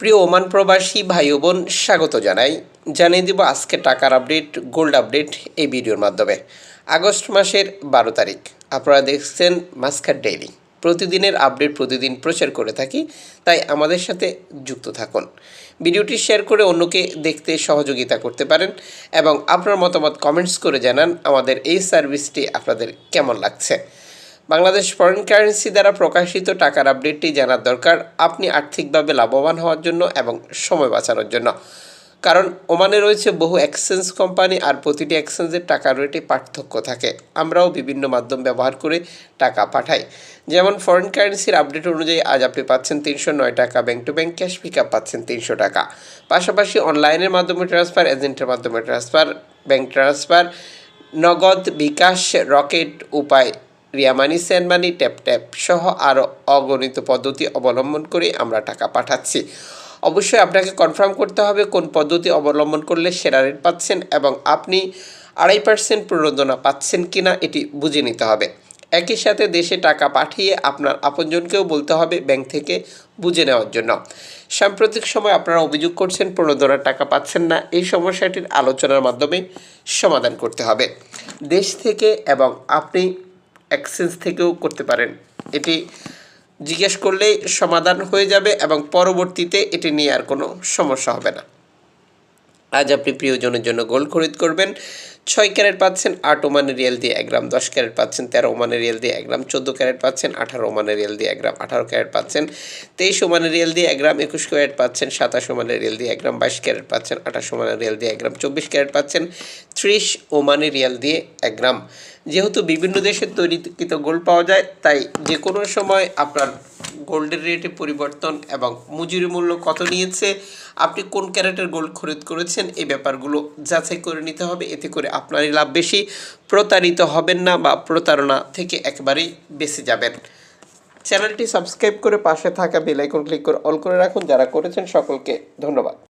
প্রিয় ওমান প্রবাসী ভাই বোন স্বাগত জানাই। জানিয়ে দিব আজকে টাকার আপডেট, গোল্ড আপডেট এই ভিডিওর মাধ্যমে। আগস্ট মাসের বারো তারিখ। আপনারা দেখছেন মাস্কার ডেইলি। প্রতিদিনের আপডেট, প্রতিদিন প্রচার করে থাকি, তাই আমাদের সাথে যুক্ত থাকুন। ভিডিওটি শেয়ার করে অন্যকে দেখতে সহযোগিতা করতে পারেন এবং আপনার মতামত কমেন্টস করে জানান আমাদের এই সার্ভিসটি আপনাদের কেমন লাগছে। বাংলাদেশ ফরেন কারেন্সি দ্বারা প্রকাশিত টাকার আপডেটটি জানার দরকার। আপনি আর্থিকভাবে লাভবান হওয়ার জন্য এবং সময় বাঁচানোর জন্য। কারণ ওমানে রয়েছে বহু এক্সচেঞ্জ কোম্পানি আর প্রতিটি এক্সচেঞ্জের টাকার রেটে পার্থক্য থাকে। আমরাও বিভিন্ন মাধ্যম ব্যবহার করে টাকা পাঠাই। যেমন ফরেন কারেন্সির আপডেট অনুযায়ী আজ আপনি পাচ্ছেন তিনশো নয় টাকা bank to bank cash pick up পাচ্ছেন তিনশো টাকা। পাশাপাশি অনলাইনের মাধ্যমে ট্রান্সফার এজেন্টের মাধ্যমে ট্রান্সফার ব্যাংক ট্রান্সফার নগদ বিকাশ রকেট উপায় রিয়ামানি, সেনমানি, ট্যাপ ট্যাপ সহ আরও অগণিত পদ্ধতি অবলম্বন করে আমরা টাকা পাঠাচ্ছি। অবশ্যই আপনাকে কনফার্ম করতে হবে কোন পদ্ধতি অবলম্বন করলে সেরা রেট পাচ্ছেন এবং আপনি আড়াই পার্সেন্ট প্রণোদনা পাচ্ছেন কি না এটি বুঝে নিতে হবে। একই সাথে দেশে টাকা পাঠিয়ে আপনার আপনজনকেও বলতে হবে ব্যাংক থেকে বুঝে নেওয়ার জন্য। সাম্প্রতিক সময় আপনারা অভিযোগ করছেন প্রণোদনার টাকা পাচ্ছেন না, এই সমস্যাটির আলোচনার মাধ্যমে সমাধান করতে হবে। দেশ থেকে এবং আপনি এক্সচেঞ্জ থেকেও করতে পারেন। এটি জিজ্ঞেস করলেই সমাধান হয়ে যাবে এবং পরবর্তীতে এটি নিয়ে আর কোনো সমস্যা হবে না। আজ আপনি প্রিয়জনের জন্য গোল্ড খরিদ করবেন। ছয় ক্যারেট পাচ্ছেন আট ওমানের রিয়েল দিয়ে এক গ্রাম, দশ ক্যারেট পাচ্ছেন তেরো ওমানের রিয়েল দিয়ে এক গ্রাম, চোদ্দ ক্যারেট পাচ্ছেন আঠারো ওমানের রিয়েল দিয়ে এক গ্রাম, আঠারো ক্যারেট পাচ্ছেন তেইশ ওমানের রিয়েল দিয়ে এক গ্রাম, একুশ ক্যারেট পাচ্ছেন সাতাশ ওমানের রিয়েল দিয়ে এক গ্রাম, বাইশ ক্যারেট পাচ্ছেন আঠাশ ওমানের রিয়েল দিয়ে এক গ্রাম, চব্বিশ ক্যারেট পাচ্ছেন ত্রিশ ওমানের রিয়াল দিয়ে এক গ্রাম। যেহেতু বিভিন্ন দেশের তৈরিকৃত গোল্ড পাওয়া যায়, তাই যে কোনো সময় আপনার গোল্ডের রেটে পরিবর্তন এবং মজুরি মূল্য কত নিয়েছে, আপনি কোন ক্যারেটের গোল্ড খরিদ করেছেন, এই ব্যাপারগুলো যাচাই করে নিতে হবে। এতে করে আপনারই লাভ বেশি। প্রতারিত হবেন না বা প্রতারণা থেকে একেবারেই বেঁচে যাবেন। চ্যানেলটি সাবস্ক্রাইব করে পাশে থাকা বেল আইকন ক্লিক করে অল করে রাখুন। যারা করেছেন সকলকে ধন্যবাদ।